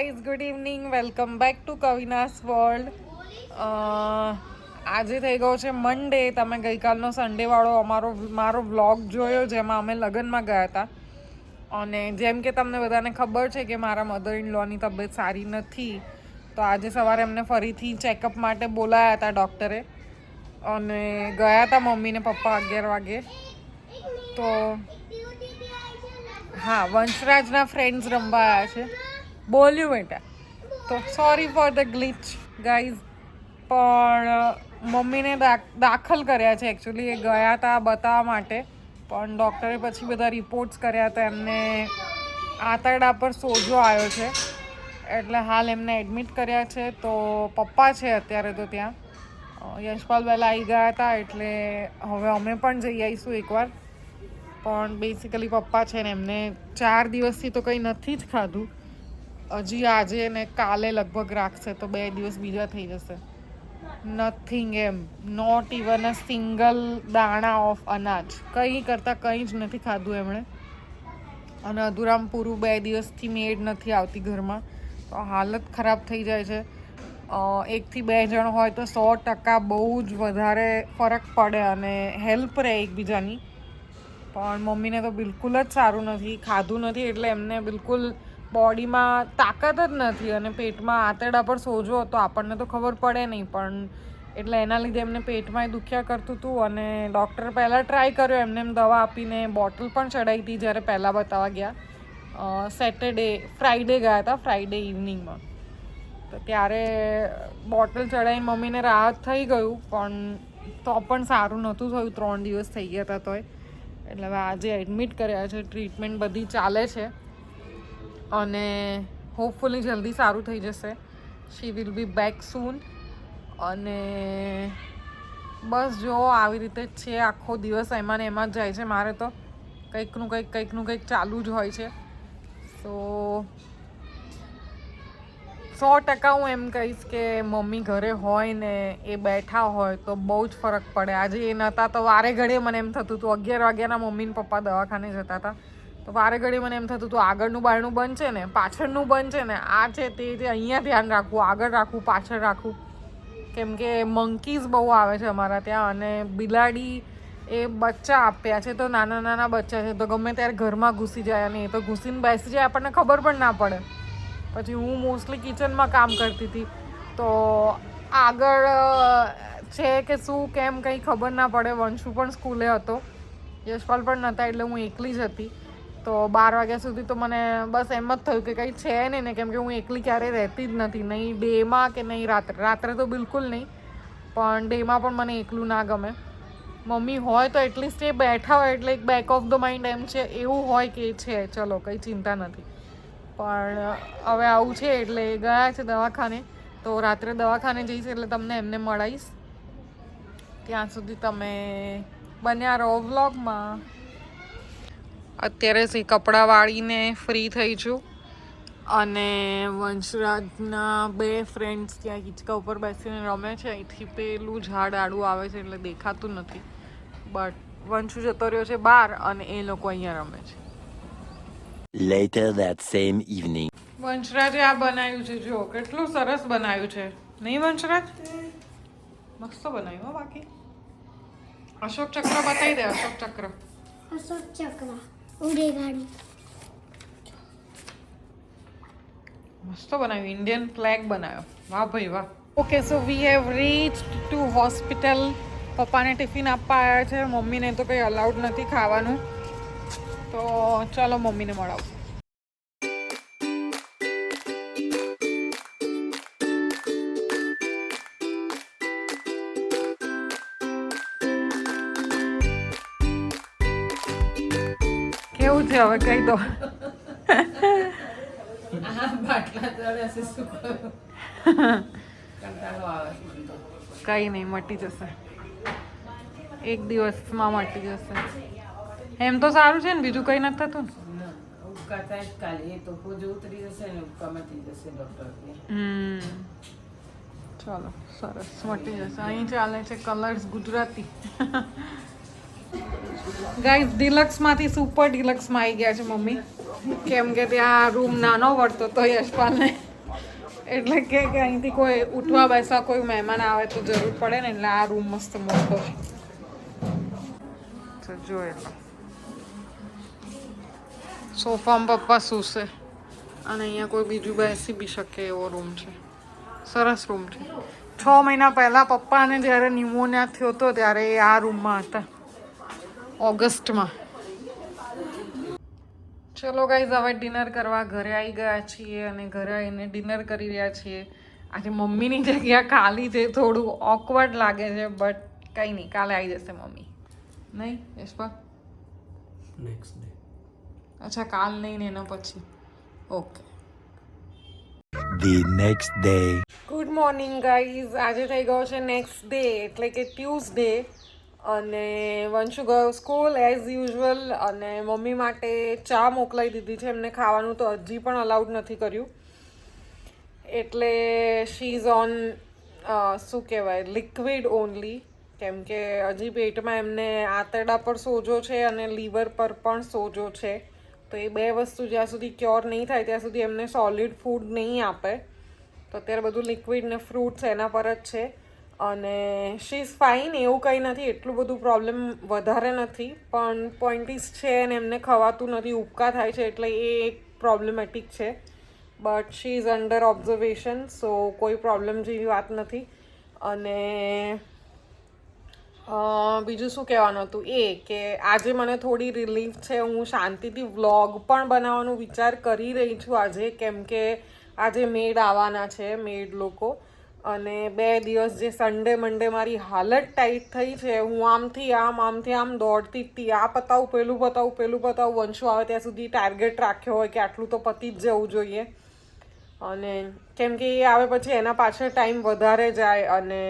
Guys good evening welcome back to કવિનાસ world આજે થઈ ગયો છે મંડે તમે ગઈકાલનો સન્ડે વાળો અમારો, મારો વ્લોગ જોયો, જેમાં અમે લગ્નમાં ગયા હતા. અને જેમ કે તમને બધાને ખબર છે કે મારા મધર ઇન લોની તબિયત સારી નથી, તો આજે સવારે એમને ફરીથી ચેકઅપ માટે બોલાયા હતા ડૉક્ટરે અને ગયા હતા મમ્મીને પપ્પા અગિયાર વાગે. તો હા, વંશરાજના ફ્રેન્ડ્સ રમવા આવ્યા છે. બોલ્યું બેટા. તો sorry for the glitch guys પણ મમ્મીને દાખલ કર્યા છે એકચ્યુઅલી એ ગયા હતા બતાવવા માટે. પણ ડૉક્ટરે પછી બધા રિપોર્ટ્સ કર્યા હતા. એમને આંતરડા પર સોજો આવ્યો છે. એટલે હાલ એમને એડમિટ કર્યા છે. તો પપ્પા છે અત્યારે તો ત્યાં. યશપાલ પહેલાં આવી ગયા હતા એટલે હવે અમે પણ જઈ આવીશું એકવાર. પણ બેસિકલી પપ્પા છે ને એમને ચાર દિવસથી તો કંઈ નથી જ ખાધું. હજી આજે ને કાલે લગભગ રાખશે તો બે દિવસ બીજા થઈ જશે. Nothing M. Not even a single દાણા ઓફ અનાજ. કંઈ કરતાં કંઈ જ નથી ખાધું એમણે. અને અધુરામ પૂરું બે દિવસથી મેડ નથી આવતી ઘરમાં. તો હાલત ખરાબ થઈ જાય છે. એકથી બે જણ હોય તો સો ટકા બહુ જ વધારે ફરક પડે અને હેલ્પ રહે એકબીજાની. પણ મમ્મીને તો બિલકુલ જ સારું નથી, ખાધું નથી એટલે એમને બિલકુલ બોડીમાં તાકાત જ નથી અને પેટમાં આંતરડા પર સોજો હતો આપણને તો ખબર પડે નહીં, પણ એટલે એના લીધે એમને પેટમાં દુખ્યા કરતું હતું અને ડૉક્ટર પહેલાં ટ્રાય કર્યો, એમને એમ દવા આપીને બોટલ પણ ચડાવી હતી જ્યારે પહેલાં બતાવવા ગયા. સેટરડે ફ્રાઈડે ગયા હતા ફ્રાઈડે ઇવનિંગમાં. તો ત્યારે બોટલ ચડાવી મમ્મીને રાહત થઈ ગયું, પણ તો પણ સારું નહોતું થયું, ત્રણ દિવસ થઈ ગયા હતા તોય. એટલે હવે આજે એડમિટ કર્યા છે, ટ્રીટમેન્ટ બધી ચાલે છે. અને હોપફુલી જલ્દી સારું થઈ જશે. શી વિલ બી બેક સૂન અને બસ જો આવી રીતે જ છે આખો દિવસ એમાં ને એમાં જ જાય છે. મારે તો કંઈકનું કંઈક કંઈકનું કંઈક ચાલુ જ હોય છે. સો સો ટકા હું એમ કહીશ કે મમ્મી ઘરે હોય ને એ બેઠા હોય તો બહુ જ ફરક પડે. આજે એ નહોતા તો વારે ઘડે મને એમ થતું હતું. અગિયાર વાગ્યાના મમ્મી ને પપ્પા દવાખાને જતા હતા. વારે ઘડી મને એમ થતું હતું આગળનું બારણું બંધ છે ને, પાછળનું બંધ છે ને, આ છે તે રીતે અહીંયા ધ્યાન રાખવું, આગળ રાખવું, પાછળ રાખવું. કેમ કે મંકીઝ બહુ આવે છે અમારા ત્યાં અને બિલાડી એ બચ્ચા આપ્યા છે, તો નાના નાના બચ્ચા છે, તો ગમે ત્યારે ઘરમાં ઘૂસી જાય અને એ તો ઘૂસીને બેસી જાય, આપણને ખબર પણ ના પડે. પછી હું મોસ્ટલી કિચનમાં કામ કરતી હતી, તો આગળ છે કે શું, કેમ કંઈ ખબર ના પડે. વંશુ પણ સ્કૂલે હતો, યશપાલ પણ નહોતા, એટલે હું એકલી જ હતી. તો બાર વાગ્યા સુધી તો મને બસ એમ જ થયું કે કંઈ છે નહીં ને કેમ કે હું એકલી ક્યારેય રહેતી જ નથી. નહીં ડેમાં કે નહીં રાત્રે રાત્રે તો બિલકુલ નહીં, પણ ડેમાં પણ મને એકલું ના ગમે. મમ્મી હોય તો એટલીસ્ટ એ બેઠા હોય એટલે એક બેક ઓફ ધ માઇન્ડ એમ છે, એવું હોય કે છે. ચલો, કંઈ ચિંતા નથી. પણ હવે આવું છે એટલે ગયા છે દવાખાને, તો રાત્રે દવાખાને જઈશ એટલે તમને એમને મળાવીશ ત્યાં સુધી તમે બન્યા રહો વ્લોગમાં અત્યારે સી કપડાં વાળીને ફ્રી થઈ છું. અને વંશરાજના બે ફ્રેન્ડ્સ ત્યાં હિંચકા ઉપર બેસીને રમે છે. અહીંથી પેલું ઝાડ આડું આવે છે એટલે દેખાતું નથી. બટ વંશુ જતો રહ્યો છે બહાર અને એ લોકો અહીંયા રમે છે. Later that same evening. વંશરાજે આ બનાવ્યું છે જો કેટલું સરસ બનાવ્યું છે. નહીં વંશરાજ? મસ્ત બનાવ્યું હો બાકી. અશોક ચક્ર બતાવી દે અશોક ચક્ર. અશોક ચક્ર. ઉડે ગાડી મસ્ત બનાવ્યું ઇન્ડિયન ફ્લેગ બનાવ્યો. વાહ ભાઈ, વાહ. Okay so we have reach to hospital પપ્પાને ટિફિન આપવા આવ્યા છે. મમ્મીને તો કંઈ અલાઉડ નથી ખાવાનું. તો ચાલો મમ્મીને મળાવું. કેવું છે હવે કહી દો. કઈ નહીં મટી જશે. એક દિવસમાં મટી જશે. એમ તો સારું છે ને બીજું કઈ નથી થતું ચાલો સરસ મટી જશે. અહીં ચાલે છે કલર્સ ગુજરાતી. ગાઈઝ ડિલક્સમાંથી સુપર ડિલક્સમાં આવી ગયા છે મમ્મી. કેમ કે ત્યાં રૂમ નાનો વળતો તો યશપાલને. એટલે કે અહીંથી કોઈ ઉઠવા બેસવા કોઈ મહેમાન આવે તો જરૂર પડે ને, એટલે આ રૂમ મસ્ત મોટો છે. તો જોઈ લો. સોફામાં પપ્પા સૂશે. અને અહીંયા કોઈ બીજું બેસી બી શકે એવો રૂમ છે. સરસ રૂમ છે. છ મહિના પહેલાં પપ્પાને જ્યારે ન્યુમોનિયા થયો હતો ત્યારે એ આ રૂમમાં હતા. ઓગસ્ટમાં. ચલો ગાઈઝ હવે ડિનર કરવા ઘરે આવી ગયા છીએ અને ઘરે આવીને ડિનર કરી રહ્યા છીએ. આજે મમ્મીની જગ્યા ખાલી છે થોડું ઓકવર્ડ લાગે છે બટ કંઈ નહીં કાલે આવી જશે મમ્મી. નહીં યશપા? નેક્સ્ટ ડે અચ્છા કાલ નહીં ને એના પછી. Okay The next day. Good morning guys આજે થઈ ગયો છે નેક્સ્ટ ડે એટલે કે ટ્યુઝડે અને વંશુ ગયો સ્કૂલ એઝ યુઝ્યુઅલ અને મમ્મી માટે ચા મોકલાવી દીધી છે. એમને ખાવાનું તો હજી પણ અલાઉડ નથી કર્યું. એટલે શી ઇઝ ઓન શું કહેવાય લિક્વિડ ઓનલી કેમ કે હજી પેટમાં એમને આંતરડા પર સોજો છે અને લીવર પર પણ સોજો છે. તો એ બે વસ્તુ જ્યાં સુધી ક્યોર નહીં થાય, ત્યાં સુધી એમને સોલિડ ફૂડ નહીં આપે. તો અત્યારે બધું લિક્વિડ ને ફ્રૂટ્સ એના પર જ છે. અને શી ઇઝ ફાઇન એવું કંઈ નથી, એટલું બધું પ્રોબ્લેમ વધારે નથી, પણ પોઈન્ટીસ છે અને એમને ખવાતું નથી ઉપકા થાય છે એટલે એ એક પ્રોબ્લેમેટિક છે. But she is under observation so કોઈ પ્રોબ્લેમ જેવી વાત નથી. અને બીજું શું કહેવાનું હતું? એ કે આજે મને થોડી રિલીફ છે, હું શાંતિથી વ્લોગ પણ બનાવવાનો વિચાર કરી રહી છું આજે, કેમ કે આજે મેડ આવવાના છે મેડ લોકો. અને બે દિવસ જે સન્ડે મંડે મારી હાલત ટાઈટ થઈ છે. હું આમથી આમ આમથી આમ દોડતી જ આ પતાવું, પેલું પતાવું પેલું પતાવું. વંશો આવે ત્યાં સુધી ટાર્ગેટ રાખ્યો હોય કે આટલું તો પતી જ જવું જોઈએ. અને કેમ કે એ આવે પછી એના પાછળ ટાઈમ વધારે જાય અને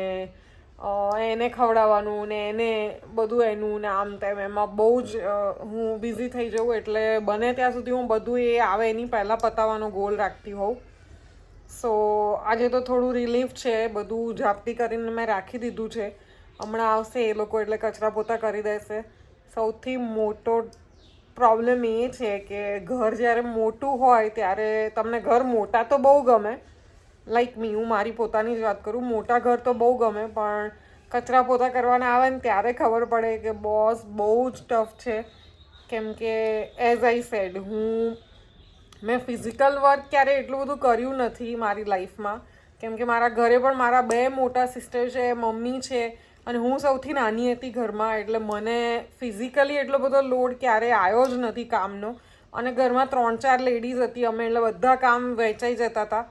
એને ખવડાવવાનું ને એને બધું એનું ને આમ તેમ. એમાં બહુ જ હું બિઝી થઈ જાઉં એટલે બને ત્યાં સુધી હું બધું એ આવે એની પહેલાં પતાવવાનો ગોલ રાખતી હોઉં. સો આજે તો થોડું રિલીફ છે, બધું ઝાપટી કરીને મેં રાખી દીધું છે. હમણાં આવશે એ લોકો એટલે કચરા પોતા કરી દેશે. સૌથી મોટો પ્રોબ્લેમ એ છે કે ઘર જ્યારે મોટું હોય ત્યારે તમને ઘર મોટા તો બહુ ગમે. લાઈક મી હું મારી પોતાની જ વાત કરું, મોટા ઘર તો બહુ ગમે, પણ કચરા પોતા કરવાના આવે ને ત્યારે ખબર પડે કે બોસ બહુ જ ટફ છે. કેમ કે એઝ આઈ સેડ હું મેં ફિઝિકલ વર્ક ક્યારે એટલું બધું કર્યું નથી મારી લાઈફમાં કેમ કે મારા ઘરે પણ મારા બે મોટા સિસ્ટર છે, મમ્મી છે અને હું સૌથી નાની હતી ઘરમાં, એટલે મને ફિઝિકલી એટલો બધો લોડ ક્યારે આવ્યો જ નથી કામનો. અને ઘરમાં ત્રણ ચાર લેડીઝ હતી, અમે એટલે બધા કામ વહેંચાઈ જતા હતા.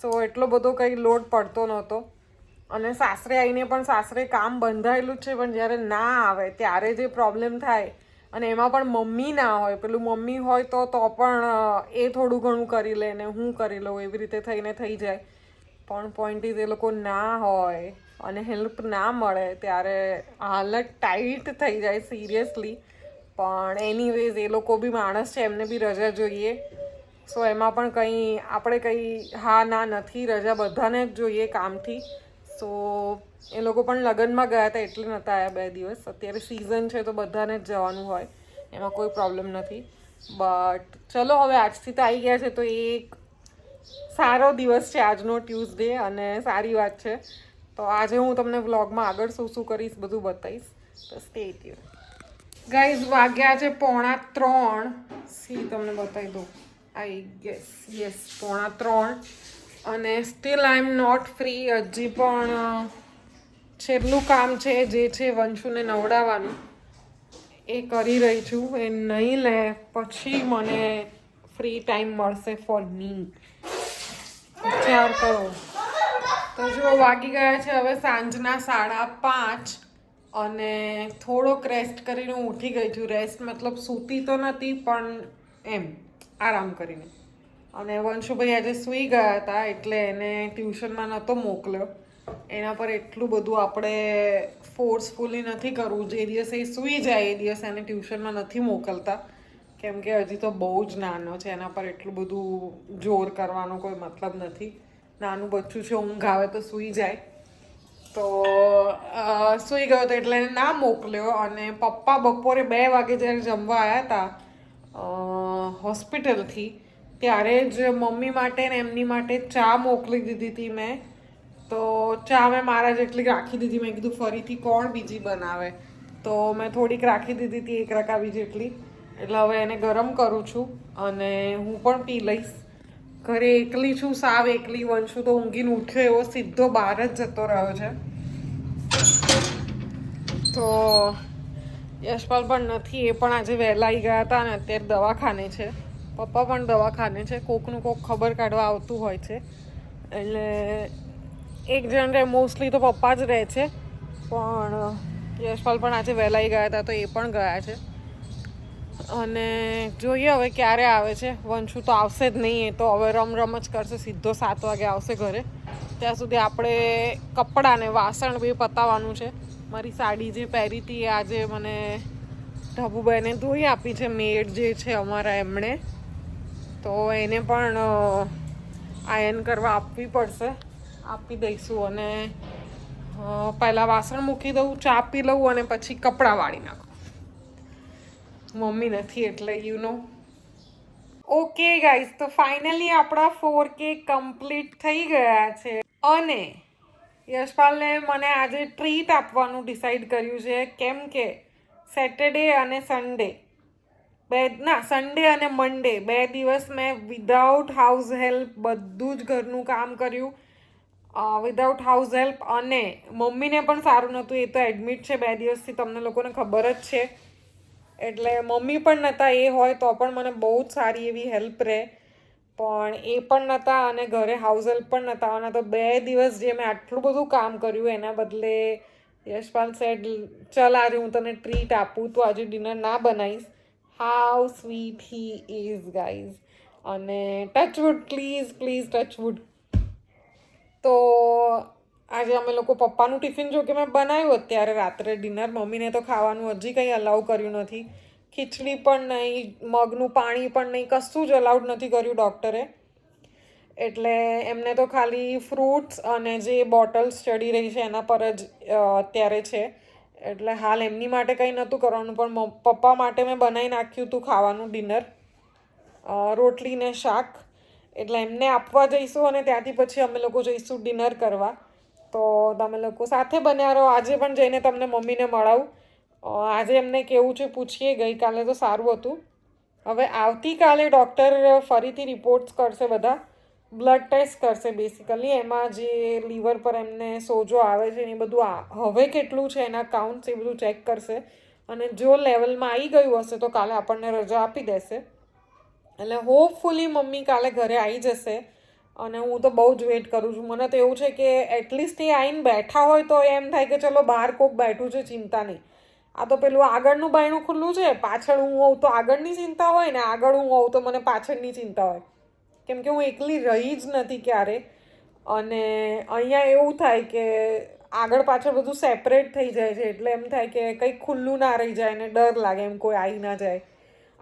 સો એટલો બધો કંઈ લોડ પડતો નહોતો. અને સાસરે આવીને પણ સાસરે કામ બંધાયેલું જ છે, પણ જ્યારે ના આવે, ત્યારે જે પ્રોબ્લેમ થાય અને એમાં પણ મમ્મી ના હોય. પેલું મમ્મી હોય તો તો પણ એ થોડું ઘણું કરી લે ને હું કરી લઉં, એવી રીતે થઈને થઈ જાય. પણ પોઈન્ટ ઇઝ એ લોકો ના હોય અને હેલ્પ ના મળે ત્યારે હાલત ટાઈટ થઈ જાય સિરિયસલી પણ એનીવેઝ એ લોકો બી માણસ છે, એમને બી રજા જોઈએ. સો એમાં પણ કંઈ, આપણે કંઈ હા, ના નથી, રજા બધાને જ જોઈએ કામથી. સો એ લોકો પણ લગ્નમાં ગયા હતા, એટલે નહોતા આવ્યા બે દિવસ. અત્યારે સિઝન છે તો બધાને જ જવાનું હોય, એમાં કોઈ પ્રોબ્લેમ નથી. બટ ચલો હવે આજથી તો આવી ગયા છે, તો એક સારો દિવસ છે આજનો ટ્યુઝડે અને સારી વાત છે. તો આજે હું તમને વ્લોગમાં આગળ શું શું કરીશ બધું બતાવીશ. તો સ્ટે ટ્યુન ગાઈઝ વાગ્યા છે પોણા ત્રણ. સી તમને બતાવી દઉં. આઈ ગેસ યસ પોણા ત્રણ. અને still I am not free હજી પણ છેલ્લું કામ છે જે છે વંશુને નવડાવવાનું. એ કરી રહી છું. એ નહીં લે, પછી મને ફ્રી ટાઈમ મળશે ફોર મી વિચાર કરો. તો જો વાગી ગયા છે હવે સાંજના સાડા પાંચ અને થોડોક રેસ્ટ કરીને હું ઉઠી ગઈ છું. રેસ્ટ મતલબ સૂતી તો નથી, પણ એમ, આરામ કરીને. અને વંશુભાઈ આજે સૂઈ ગયા હતા એટલે એને ટ્યુશનમાં નહોતો મોકલ્યો. એના પર એટલું બધું આપણે ફોર્સફુલી નથી કરવું. જે દિવસે એ સૂઈ જાય એ દિવસે એને ટ્યુશનમાં નથી મોકલતા. કેમ કે હજી તો બહુ જ નાનો છે, એના પર એટલું બધું જોર કરવાનો કોઈ મતલબ નથી. નાનું બચ્ચું છે, ઊંઘ આવે તો સૂઈ જાય. તો સૂઈ ગયો તો એટલે એને ના મોકલ્યો અને પપ્પા બપોરે બે વાગે જ્યારે જમવા આવ્યા હતા હોસ્પિટલથી ત્યારે જ મમ્મી માટે ને એમની માટે ચા મોકલી દીધી હતી મેં. તો ચા મેં મારા જેટલી રાખી દીધી. મેં કીધું ફરીથી કોણ બીજી બનાવે? તો મેં થોડીક રાખી દીધી હતી, એક રકાબી જેટલી. એટલે હવે એને ગરમ કરું છું અને હું પણ પી લઈશ. ઘરે એકલી છું, સાવ એકલી વંશુ તો ઊંઘીને ઉઠ્યો એવો સીધો બહાર જ જતો રહ્યો છે. તો યશપાલ પણ નથી, એ પણ આજે વહેલા આવી ગયા હતા અને અત્યારે દવાખાને છે. પપ્પા પણ દવાખાને છે. કોકનું કોક ખબર કાઢવા આવતું હોય છે. એટલે એક જણ રહે મોસ્ટલી તો પપ્પા જ રહે છે. પણ યશપાલ પણ આજે વહેલાઈ ગયા હતા તો એ પણ ગયા છે. અને જોઈએ હવે ક્યારે આવે છે. વંશુ તો આવશે જ નહીં, એ તો હવે રમ રમ જ કરશે. સીધો સાત વાગે આવશે ઘરે. ત્યાં સુધી આપણે કપડાને વાસણ બી પતાવવાનું છે. મારી સાડી જે પહેરી હતી એ આજે મને ઢબુબાઈને ધોઈ આપી છે. મેડ જે છે અમારા એમણે. તો એને પણ આયન કરવા આપવી પડશે. આપી દઈશું અને પહેલાં વાસણ મૂકી દઉં, ચા પી લઉં અને પછી કપડાં વાળી નાખું. મમ્મી નથી એટલે યુ નો ઓકે ગાઈસ તો ફાઇનલી આપણા ફોર કે કમ્પ્લીટ થઈ ગયા છે. અને યશપાલને મને આજે ટ્રીટ આપવાનું ડિસાઈડ કર્યું છે, કેમ કે સેટરડે અને સન્ડે બે, ના સન્ડે અને મંડે બે દિવસ મેં વિધાઉટ હાઉસ હેલ્પ બધું જ ઘરનું કામ કર્યું. વિધાઉટ હાઉસ હેલ્પ અને મમ્મીને પણ સારું નહોતું. એ તો એડમિટ છે, બે દિવસથી તમને લોકોને ખબર જ છે. એટલે મમ્મી પણ નહોતા એ હોય તો પણ મને બહુ જ સારી એવી હેલ્પ રહે. પણ એ પણ નહોતા અને ઘરે હાઉસ હેલ્પ પણ નહોતા. અને તો બે દિવસ જે મેં આટલું બધું કામ કર્યું એના બદલે યશપાલ સેડ ચલ આજે હું તને ટ્રીટ આપું. તો આજે ડિનર ના બનાવીશ. How sweet he is guys અને touch wood please please touch wood તો આજે અમે લોકો પપ્પાનું ટિફિન જો કે મેં બનાવ્યું અત્યારે રાત્રે ડિનર, મમ્મીને તો ખાવાનું હજી કંઈ અલાઉ કર્યું નથી. ખીચડી પણ નહીં, મગનું પાણી પણ નહીં, કશું જ અલાઉડ નથી કર્યું ડૉક્ટરે એટલે એમને તો ખાલી ફ્રૂટ્સ અને જે બોટલ્સ ચડી રહી છે એના પર જ અત્યારે છે. એટલે હાલ એમની માટે કંઈ નહોતું કરવાનું, પણ પપ્પા માટે મેં બનાવી નાખ્યું હતું ખાવાનું ડિનર. રોટલી ને શાક. એટલે એમને આપવા જઈશું અને ત્યાંથી પછી અમે લોકો જઈશું ડિનર કરવા. તો તમે લોકો સાથે બન્યા રહો. આજે પણ જઈને તમને મમ્મીને મળાવું. આજે એમને કેવું છે પૂછીએ. ગઈકાલે તો સારું હતું. હવે આવતીકાલે ડૉક્ટર ફરીથી રિપોર્ટ્સ કરશે બધા. બ્લડ ટેસ્ટ કરશે બેસિકલી એમાં જે લીવર પર એમને સોજો આવે છે એ બધું આ- હવે કેટલું છે, એના કાઉન્ટ્સ એ બધું ચેક કરશે. અને જો લેવલમાં આવી ગયું હશે, તો કાલે આપણને રજા આપી દેશે. એટલે હોપફુલી મમ્મી કાલે ઘરે આવી જશે. અને હું તો બહુ જ વેઇટ કરું છું. મને તો એવું છે કે એટલીસ્ટ એ આવીને બેઠા હોય તો એમ થાય કે ચલો બહાર કોક બેઠું છે, ચિંતા નહીં. આ તો પેલું આગળનું બાયણું ખુલ્લું છે, પાછળ હું હોઉં તો આગળની ચિંતા હોય ને આગળ હું હોઉં તો મને પાછળની ચિંતા હોય. કેમ કે હું એકલી રહી જ નથી ક્યારે. અને અહીંયા એવું થાય કે આગળ પાછળ બધું સેપરેટ થઈ જાય છે. એટલે એમ થાય કે કંઈક ખુલ્લું ના રહી જાય ને ડર લાગે એમ કોઈ આવી ના જાય.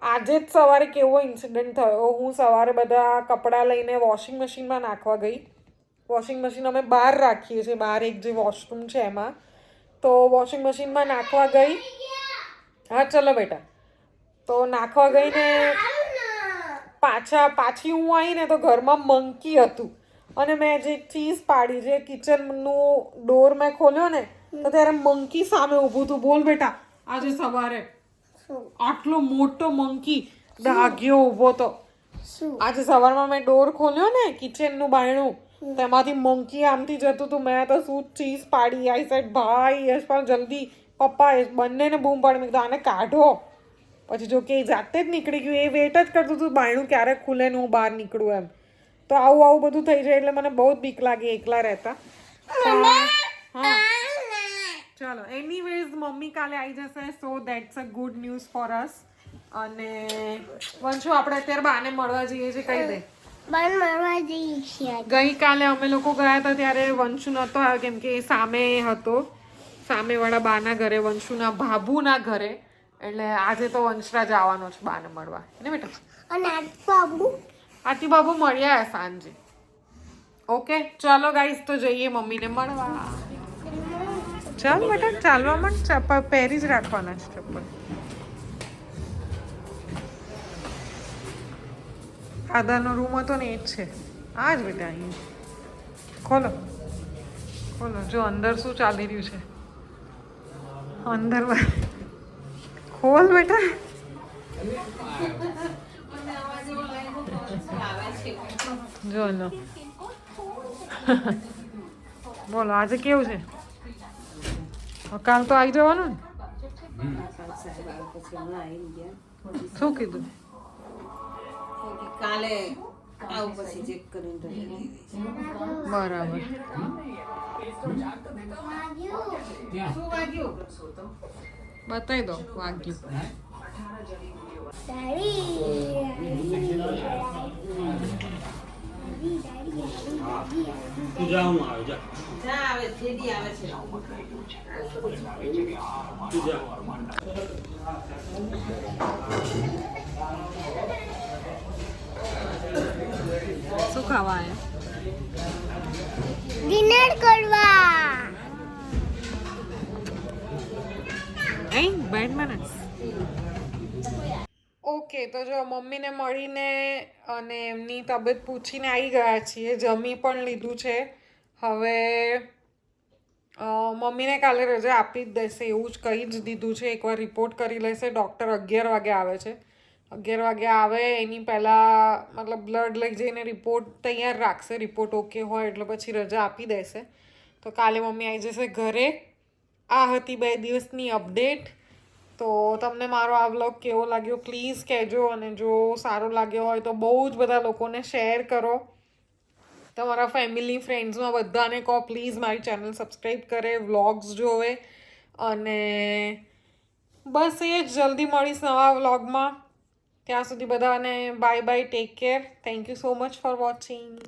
આજે જ સવારે કેવો ઇન્સિડન્ટ થયો? હું સવારે બધા કપડાં લઈને વોશિંગ મશીનમાં નાખવા ગઈ. વોશિંગ મશીન અમે બહાર રાખીએ છીએ, બહાર એક જે વોશરૂમ છે એમાં. તો વોશિંગ મશીનમાં નાખવા ગઈ. હા, ચલો બેટા. તો નાખવા ગઈને પાછા પાછી હું આવી ને તો ઘરમાં મંકી હતું. અને મેં જે ચીઝ પાડી જે કિચનનું ડોર મેં ખોલ્યો ને તો ત્યારે મંકી સામે ઊભું હતું. બોલ બેટા આજે સવારે આટલો મોટો મંકી ડાઘ્યો ઊભો તો. આજે સવારમાં મેં ડોર ખોલ્યો ને કિચનનું બાયણું તેમાંથી મંકી આમથી જતું હતું. મેં તો શું ચીઝ પાડી આઈ સાઈડ ભાઈ યશપાલ જલ્દી પપ્પા બંનેને બૂમ પાડી. મેં કીધું આને કાઢો. પછી જો કે એ જાતે જ નીકળી ગયું એ વેટ જ કરતું હતું બાયણું ક્યારે ખુલે ને હું બહાર નીકળું એમ. તો આવું આવું બધું થઈ જાય એટલે મને બહુ જ બીક લાગે એકલા રહેતા. હા. ચાલો એનીવેઝ મમ્મી કાલે આવી જશે so that's a good news for us અને વંશુ આપણે અત્યારે બાને મળવા જઈએ છીએ કહી દે. બન મારવા જઈએ છીએ. ગઈકાલે અમે લોકો ગયા હતા ત્યારે વંશુ નહોતો આવ્યો કેમ કે સામે હતો. સામેવાળા બાના ઘરે વંશુના ભાભુના ઘરે. એટલે આજે તો વંશરાજ આવવાનો છે બાને મળવા. ને બેટા? અને બાબુ આથી બાબુ મળ્યા સાંજે. ઓકે ચાલો ગાઈસ તો જઈએ મમ્મીને મળવા. ચાલ બેટા ચાલવા માંડ ચપ્પલ પહેરી જ રાખવાના છે ચપ્પલ. આદાનો રૂમ હતો ને એ જ છે. આ જ બેટા અહીં. ખોલો. ખોલો જો અંદર શું ચાલી રહ્યું છે. અંદર ખોલ બેટા. જો લો. બોલો આજે કેવું છે? કાલ તો આવી જવાનું ને? શું કીધું? કાલે આવું પછી ચેક કરીને રજા બરાબર. શું વાગ્યું? બતાવી દો વાગ્યું શું ખાવા આવ્યા ડિનર કરવા અહીં બેડમાં ઓકે તો જો મમ્મીને મળીને અને એમની તબિયત પૂછીને આવી ગયા છીએ. જમી પણ લીધું છે. હવે મમ્મીને કાલે રજા આપી જ દેશે. એવું જ કહી જ દીધું છે. એકવાર રિપોર્ટ કરી લેશે. ડૉક્ટર અગિયાર વાગે આવે છે. અગિયાર વાગે આવે, એની પહેલાં મતલબ બ્લડ લઈ જઈને રિપોર્ટ તૈયાર રાખશે. રિપોર્ટ ઓકે હોય એટલે પછી રજા આપી દેશે. તો કાલે મમ્મી આવી જશે ઘરે. આ હતી બે દિવસની અપડેટ તો તમને મારો આ વ્લોગ કેવો લાગ્યો પ્લીઝ કહેજો અને જો સારો લાગ્યો હોય તો બહુ જ બધા લોકોને શેર કરો. તમારા ફેમિલી ફ્રેન્ડ્સમાં બધાને કહો, પ્લીઝ મારી ચેનલ સબસ્ક્રાઈબ કરે, વ્લોગ્સ જોવે. અને બસ એ જ, જલ્દી મળીશ નવા વ્લોગમાં. ત્યાં સુધી બધાને bye bye take care thank you so much for watching